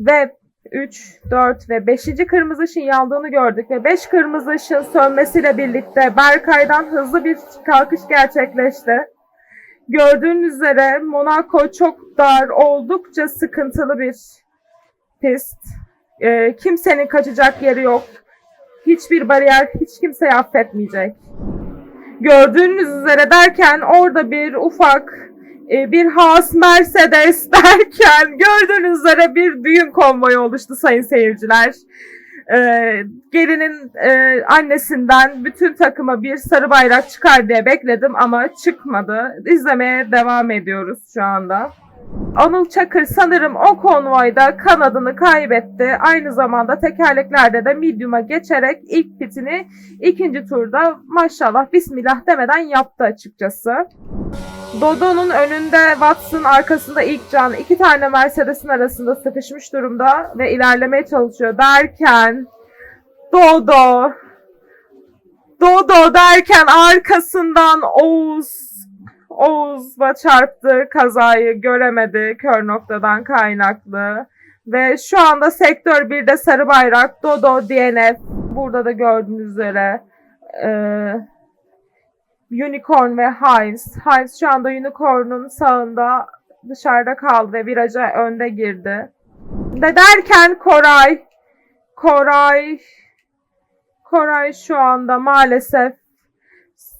Ve 3, 4 ve 5. kırmızı ışın yandığını gördük ve 5 kırmızı ışın sönmesiyle birlikte Berkay'dan hızlı bir kalkış gerçekleşti. Gördüğünüz üzere Monaco çok dar, oldukça sıkıntılı bir pist. Ee, kimsenin kaçacak yeri yok. Hiçbir bariyer hiç kimseyi affetmeyecek. Gördüğünüz üzere derken orada bir ufak e, bir Haas Mercedes derken gördüğünüz üzere bir düğün konvoyu oluştu sayın seyirciler. Ee, gelinin e, annesinden bütün takıma bir sarı bayrak çıkar diye bekledim ama çıkmadı. İzlemeye devam ediyoruz şu anda. Anıl Çakır sanırım o konvoyda kanadını kaybetti. Aynı zamanda tekerleklerde de medium'a geçerek ilk pitini ikinci turda maşallah bismillah demeden yaptı açıkçası. Dodo'nun önünde Watson arkasında ilk can iki tane Mercedes'in arasında sıkışmış durumda ve ilerlemeye çalışıyor derken Dodo Dodo derken arkasından Oğuz Oğuz'la çarptı kazayı göremedi kör noktadan kaynaklı ve şu anda sektör 1'de sarı bayrak Dodo DNF burada da gördüğünüz üzere eee Unicorn ve Hives. Hives şu anda Unicorn'un sağında dışarıda kaldı ve viraja önde girdi. Ve derken Koray Koray Koray şu anda maalesef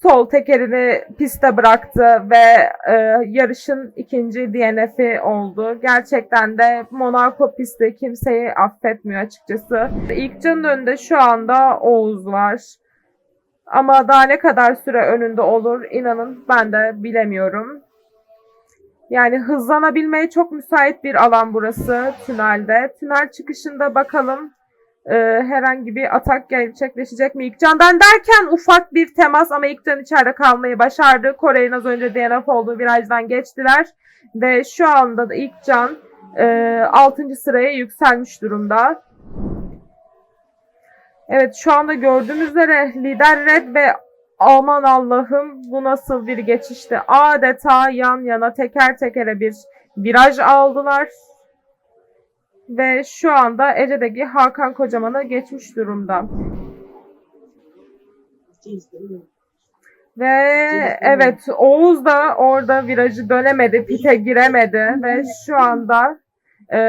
sol tekerini piste bıraktı ve e, yarışın ikinci DNF'i oldu. Gerçekten de Monaco pisti kimseyi affetmiyor açıkçası. İlk canın önünde şu anda Oğuz var. Ama daha ne kadar süre önünde olur inanın ben de bilemiyorum. Yani hızlanabilmeye çok müsait bir alan burası tünelde. Tünel çıkışında bakalım e, herhangi bir atak gerçekleşecek mi İlkcan'dan derken ufak bir temas ama İlkcan içeride kalmayı başardı. Kore'nin az önce DNF olduğu virajdan geçtiler. Ve şu anda da İlkcan e, 6. sıraya yükselmiş durumda. Evet şu anda gördüğümüz üzere lider Red ve aman Allah'ım bu nasıl bir geçişti. Adeta yan yana teker tekere bir viraj aldılar. Ve şu anda Ece'deki Hakan Kocaman'ı geçmiş durumda. Ve evet Oğuz da orada virajı dönemedi, pite giremedi ve şu anda e,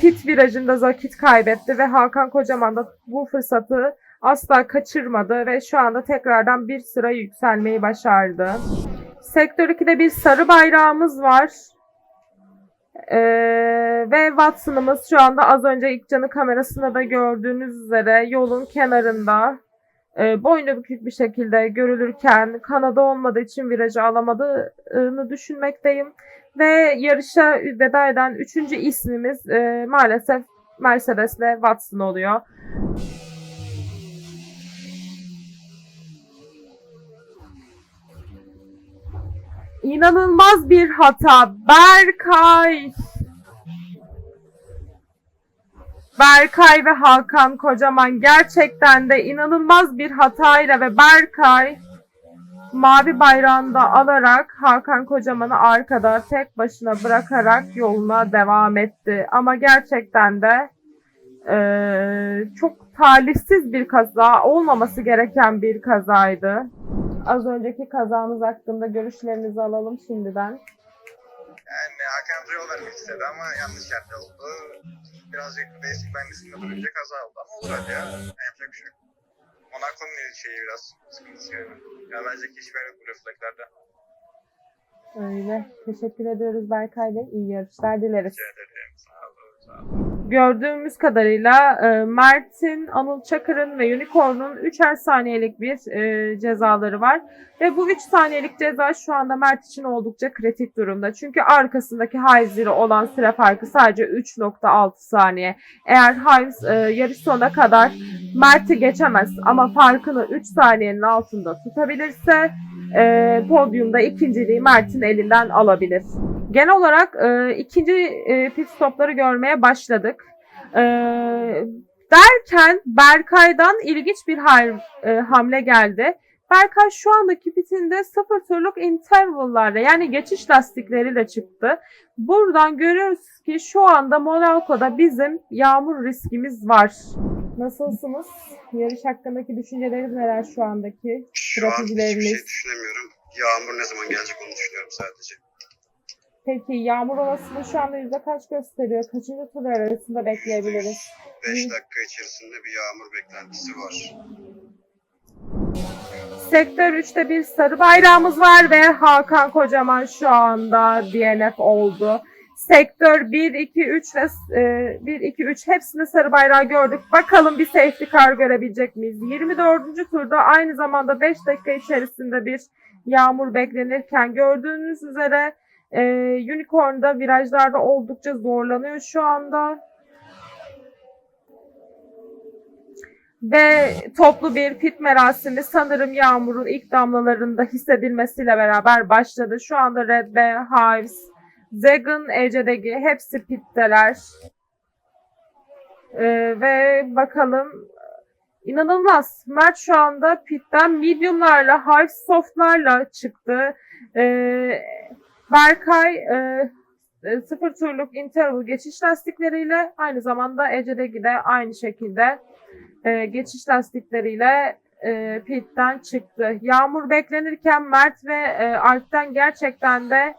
pit virajında vakit kaybetti ve Hakan Kocaman da bu fırsatı asla kaçırmadı ve şu anda tekrardan bir sıra yükselmeyi başardı. Sektör 2'de bir sarı bayrağımız var. Ee, ve Watson'ımız şu anda az önce ilk canı kamerasında da gördüğünüz üzere yolun kenarında e, boynu bükük bir şekilde görülürken Kanada olmadığı için virajı alamadığını düşünmekteyim. Ve yarışa veda eden üçüncü ismimiz e, maalesef Mercedes'le Watson oluyor. İnanılmaz bir hata. Berkay. Berkay ve Hakan Kocaman gerçekten de inanılmaz bir hatayla ve Berkay mavi bayrağını alarak Hakan Kocaman'ı arkada tek başına bırakarak yoluna devam etti. Ama gerçekten de eee, çok talihsiz bir kaza, olmaması gereken bir kazaydı. Az önceki kazamız hakkında görüşlerinizi alalım şimdiden. Yani Hakan yol vermek istedi ama yanlış yerde oldu. Birazcık basic bendisinde durunca kaza oldu ama olur hadi ya. Yapacak bir şey yok. Monaco'nun şeyi biraz sıkıntısı yani. Ya bence hiçbir yok bu refleklerde. Öyle. Teşekkür ediyoruz Berkay Bey. İyi yarışlar dileriz. Rica ederim. Sağ olun. Sağ olun. Gördüğümüz kadarıyla e, Mert'in, Anıl Çakır'ın ve Unicorn'un 3'er saniyelik bir e, cezaları var. Ve bu 3 saniyelik ceza şu anda Mert için oldukça kritik durumda. Çünkü arkasındaki Hives olan süre farkı sadece 3.6 saniye. Eğer Hives e, yarış sonuna kadar Mert'i geçemez ama farkını 3 saniyenin altında tutabilirse e, podyumda ikinciliği Mert'in elinden alabilir. Genel olarak e, ikinci e, pit stopları görmeye başladık. E, derken Berkay'dan ilginç bir hal- e, hamle geldi. Berkay şu andaki pitinde sıfır turluk intervallarla yani geçiş lastikleriyle çıktı. Buradan görüyoruz ki şu anda Monaco'da bizim yağmur riskimiz var. Nasılsınız? Yarış hakkındaki düşünceleriniz neler şu andaki? Şu an hiçbir şey düşünemiyorum. Yağmur ne zaman gelecek onu düşünüyorum sadece. Peki yağmur olasılığı şu anda yüzde kaç gösteriyor? Kaçıncı turlar arasında bekleyebiliriz? 5 dakika içerisinde bir yağmur beklentisi var. Sektör 3'te bir sarı bayrağımız var ve Hakan Kocaman şu anda DNF oldu. Sektör 1, 2, 3 ve e, 1, 2, 3 hepsinde sarı bayrağı gördük. Bakalım bir safety car görebilecek miyiz? 24. turda aynı zamanda 5 dakika içerisinde bir yağmur beklenirken gördüğünüz üzere e, Unicorn'da virajlarda oldukça zorlanıyor şu anda. Ve toplu bir pit merasimi sanırım yağmurun ilk damlalarında hissedilmesiyle beraber başladı. Şu anda Red Bull, Hives, Zegan, Ecedegi hepsi pitteler. Ee, ve bakalım inanılmaz. Mert şu anda pitten mediumlarla, Hives softlarla çıktı. Ee, Berkay e, e, sıfır turluk interval geçiş lastikleriyle aynı zamanda Ecedegi de aynı şekilde e, geçiş lastikleriyle e, pitten çıktı. Yağmur beklenirken Mert ve e, Alp'ten gerçekten de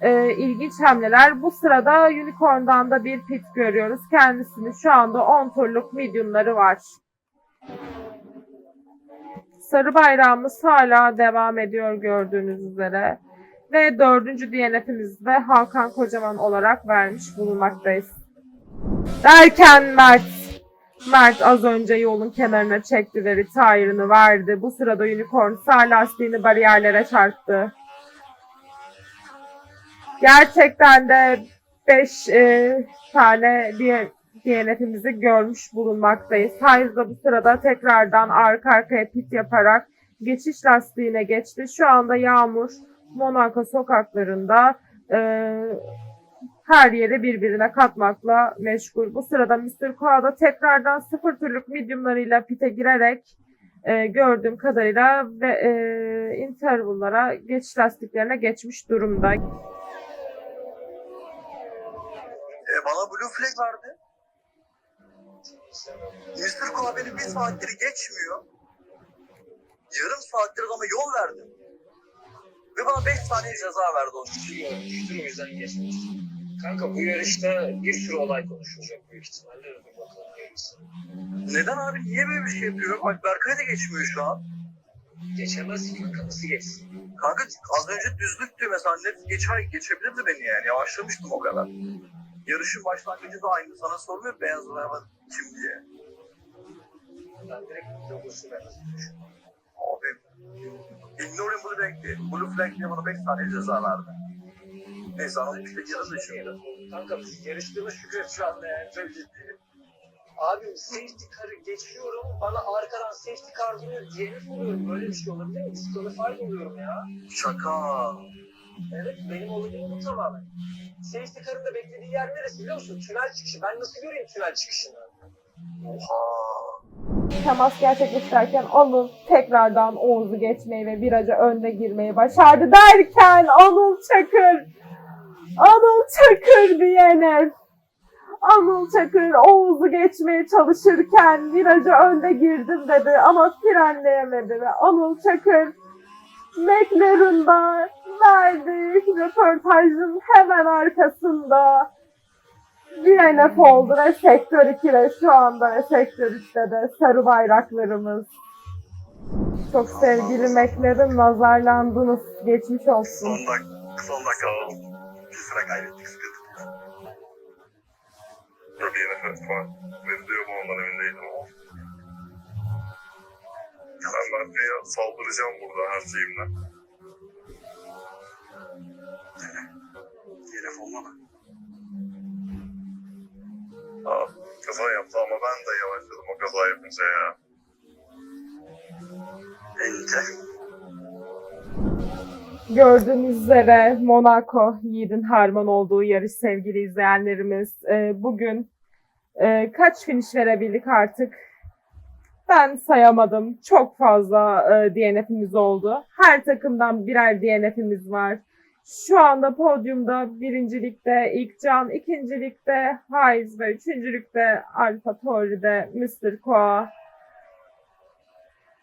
e, ilginç hamleler. Bu sırada Unicorn'dan da bir pit görüyoruz. Kendisinin şu anda 10 turluk mediumları var. Sarı bayrağımız hala devam ediyor gördüğünüz üzere. Ve dördüncü DNF'imizi de Hakan Kocaman olarak vermiş bulunmaktayız. Derken Mert Mert az önce yolun kenarına çekti ve retire'ını verdi. Bu sırada Unicorn sağ lastiğini bariyerlere çarptı. Gerçekten de 5 tane diye DNF'imizi görmüş bulunmaktayız. Hayes da bu sırada tekrardan arka arkaya pit yaparak geçiş lastiğine geçti. Şu anda Yağmur Monaco sokaklarında e, her yeri birbirine katmakla meşgul. Bu sırada Mr. Koala tekrardan sıfır türlük mediumlarıyla pite girerek e, gördüğüm kadarıyla ve e, intervallara geçiş lastiklerine geçmiş durumda. E, bana blue flag verdi. Mr. Kola beni bir saattir geçmiyor. Yarım saattir adama yol verdim. Ve bana 5 saniye ceza verdi onun için. Düştüm yüzden geçmiş. Kanka bu yarışta bir sürü olay konuşulacak büyük ihtimalle. Dur bakalım hayırlısı. Neden abi? Niye böyle bir şey yapıyor? Bak Berkay da geçmiyor şu an. Geçemez ki kanka nasıl geçsin? Kanka az önce düzlüktü mesela net geç, geçebilirdi beni yani. Yavaşlamıştım o kadar. Yarışın başlangıcı da aynı. Sana sormuyor beyaz araba kim diye. Ben direkt logosu verdim. Abi ignoring blue diye. Blue flag diye bana 5 saniye ceza verdi. Neyse ama işte yarın da şimdi. Kanka biz yarıştığına şükret şu anda yani çok ciddi. Abi safety car'ı geçiyorum bana arkadan safety car diyor DNF oluyorum böyle bir şey olabilir mi? Disqualified oluyorum ya. Şaka. Evet benim olayım bu tamamen. Safety car'ın da beklediği yer neresi biliyor musun? Tünel çıkışı. Ben nasıl göreyim tünel çıkışını? Oha. Temas gerçekleştirirken Anıl tekrardan Oğuz'u geçmeyi ve viraja önde girmeyi başardı derken Anıl Çakır Anıl Çakır DNF Anıl Çakır Oğuz'u geçmeye çalışırken viraja önde girdim dedi ama frenleyemedi ve Anıl Çakır McLaren'da verdiği röportajın hemen arkasında Oldu ve sektör 2'de şu anda sektör 3'te de sarı bayraklarımız. Çok sevgili McLaren nazarlandınız. Geçmiş olsun. Son dakika, son dakika bir sıra kaybettik sıkıntı. Tabii yine festival. Benziyor mu ondan emin değilim ama. Ben Berkay'a saldıracağım burada her şeyimle. Telef olmalı. Kaza yaptı ama ben de yavaşladım o kaza yapınca ya. Ente. Gördüğünüz üzere Monaco Yiğit'in harman olduğu yarış sevgili izleyenlerimiz. Ee, bugün e, kaç finish verebildik artık? Ben sayamadım. Çok fazla e, DNF'imiz oldu. Her takımdan birer DNF'imiz var. Şu anda podyumda birincilikte İlkcan, ikincilikte Hayz ve üçüncülükte Alfa Tori'de Mr. Koa.